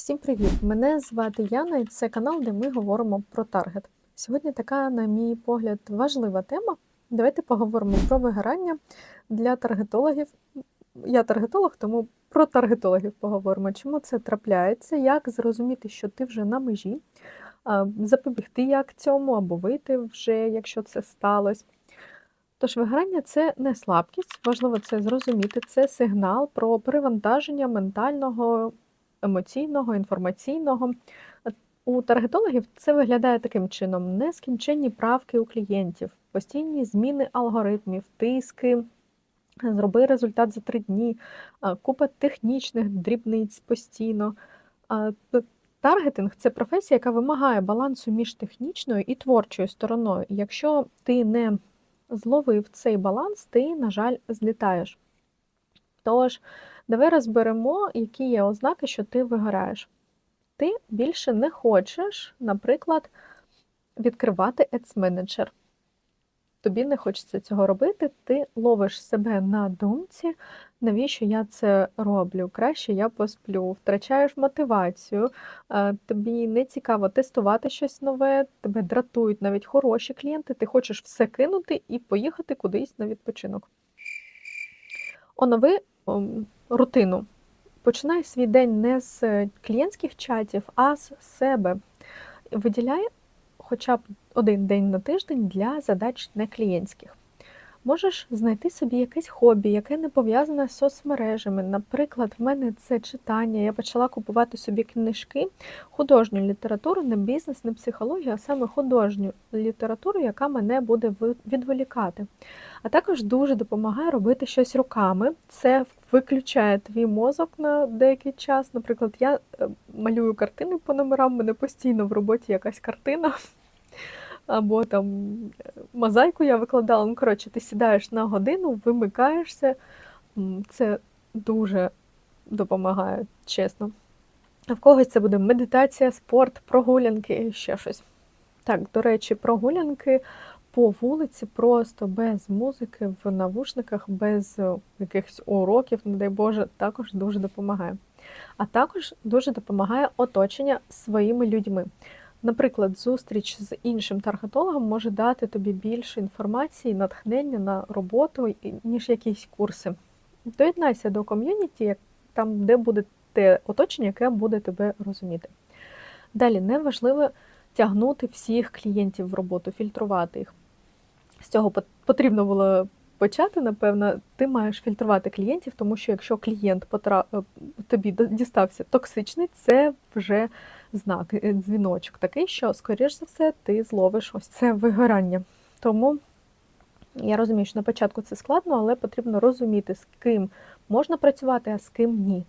Всім привіт! Мене звати Яна, і це канал, де ми говоримо про таргет. Сьогодні така, на мій погляд, важлива тема. Давайте поговоримо про вигорання для таргетологів. Я таргетолог, тому про таргетологів поговоримо. Чому це трапляється, як зрозуміти, що ти вже на межі, запобігти як цьому, або вийти вже, якщо це сталося. Тож вигорання це не слабкість, важливо це зрозуміти. Це сигнал про перевантаження ментального, емоційного, інформаційного. У таргетологів це виглядає таким чином: нескінченні правки у клієнтів, постійні зміни алгоритмів, тиски. Зроби результат за три дні, купа технічних дрібниць постійно. Таргетинг це професія, яка вимагає балансу між технічною і творчою стороною. Якщо ти не зловив цей баланс, ти, на жаль, злітаєш. Тож, давай розберемо, які є ознаки, що ти вигораєш. Ти більше не хочеш, наприклад, відкривати Ads Manager. Тобі не хочеться цього робити, ти ловиш себе на думці, навіщо я це роблю? Краще я посплю, втрачаєш мотивацію, е, тобі не цікаво тестувати щось нове, тебе дратують навіть хороші клієнти, ти хочеш все кинути і поїхати кудись на відпочинок. Онови рутину. Починай свій день не з е, клієнтських чатів, а з себе. Виділяй хоча б один день на тиждень для задач не клієнтських. Можеш знайти собі якесь хобі, яке не пов'язане з соцмережами. Наприклад, в мене це читання. Я почала купувати собі книжки, художню літературу, не бізнес, не психологію, а саме художню літературу, яка мене буде відволікати. А також дуже допомагає робити щось руками. Це виключає твій мозок на деякий час. Наприклад, я е, малюю картини по номерам, мене постійно в роботі якась картина. Або там мозаїку я викладала. Ну, коротше, ти сідаєш на годину, вимикаєшся. Це дуже допомагає, чесно. А в когось це буде медитація, спорт, прогулянки і ще щось. Так, до речі, прогулянки по вулиці просто без музики, в навушниках, без е, якихось уроків, не дай Боже, також дуже допомагає. А також дуже допомагає оточення своїми людьми. Наприклад, зустріч з іншим таргетологом може дати тобі більше інформації, натхнення на роботу, ніж якісь курси. Доєднайся до ком'юніті, там, де буде те оточення, яке буде тебе розуміти. Далі неважливо тягнути всіх клієнтів в роботу, фільтрувати їх. З цього потрібно було почати, напевно, ти маєш фільтрувати клієнтів, тому що якщо клієнт потра... е, тобі дістався токсичний, це вже знак, е, дзвіночок такий, що, скоріш за все, ти зловиш ось це вигорання. Тому я розумію, що на початку це складно, але потрібно розуміти, з ким можна працювати, а з ким ні.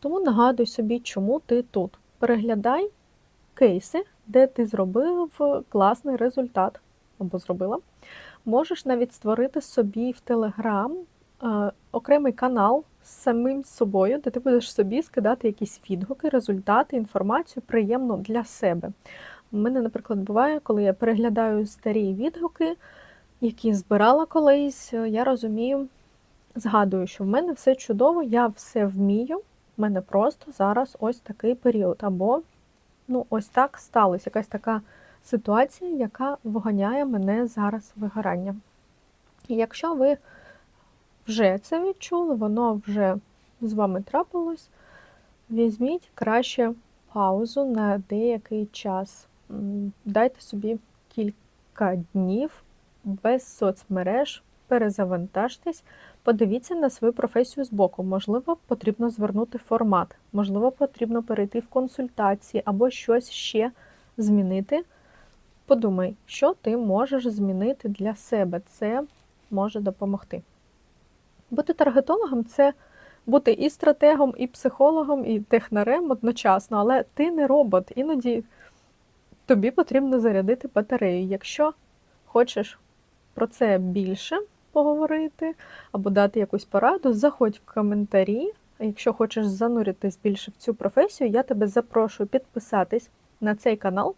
Тому нагадуй собі, чому ти тут. Переглядай кейси, де ти зробив класний результат або зробила. Можеш навіть створити собі в е, окремий канал з самим собою, де ти будеш собі скидати якісь відгуки, результати, інформацію приємну для себе. У мене, наприклад, буває, коли я переглядаю старі відгуки, які збирала колись, е, я розумію, згадую, що в мене все чудово, я все вмію. в мене просто зараз ось такий період. Або ну, ось так сталося, якась така ситуація, яка вганяє мене зараз вигорання. І якщо ви вже це відчули, воно вже з вами трапилось, візьміть краще паузу на деякий час. Дайте собі кілька днів без соцмереж, перезавантажтесь, подивіться на свою професію збоку. Можливо, потрібно звернути формат, можливо, потрібно перейти в консультації або щось ще змінити. Подумай, що ти можеш змінити для себе. Це може допомогти. Бути таргетологом це бути і стратегом, і психологом, і технарем одночасно, але ти не робот. Іноді тобі потрібно зарядити батарею. Якщо хочеш про це більше поговорити або дати якусь пораду, заходь в коментарі. Якщо хочеш зануритись більше в цю професію, я тебе запрошую підписатись на цей канал.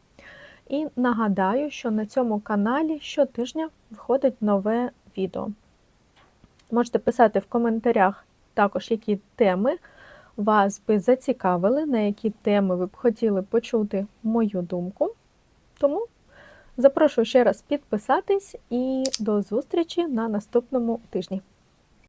І нагадаю, що на цьому каналі щотижня виходить нове відео. Можете писати в коментарях також, які теми вас би зацікавили, на які теми ви б хотіли почути мою думку. Тому запрошую ще раз підписатись і до зустрічі на наступному тижні.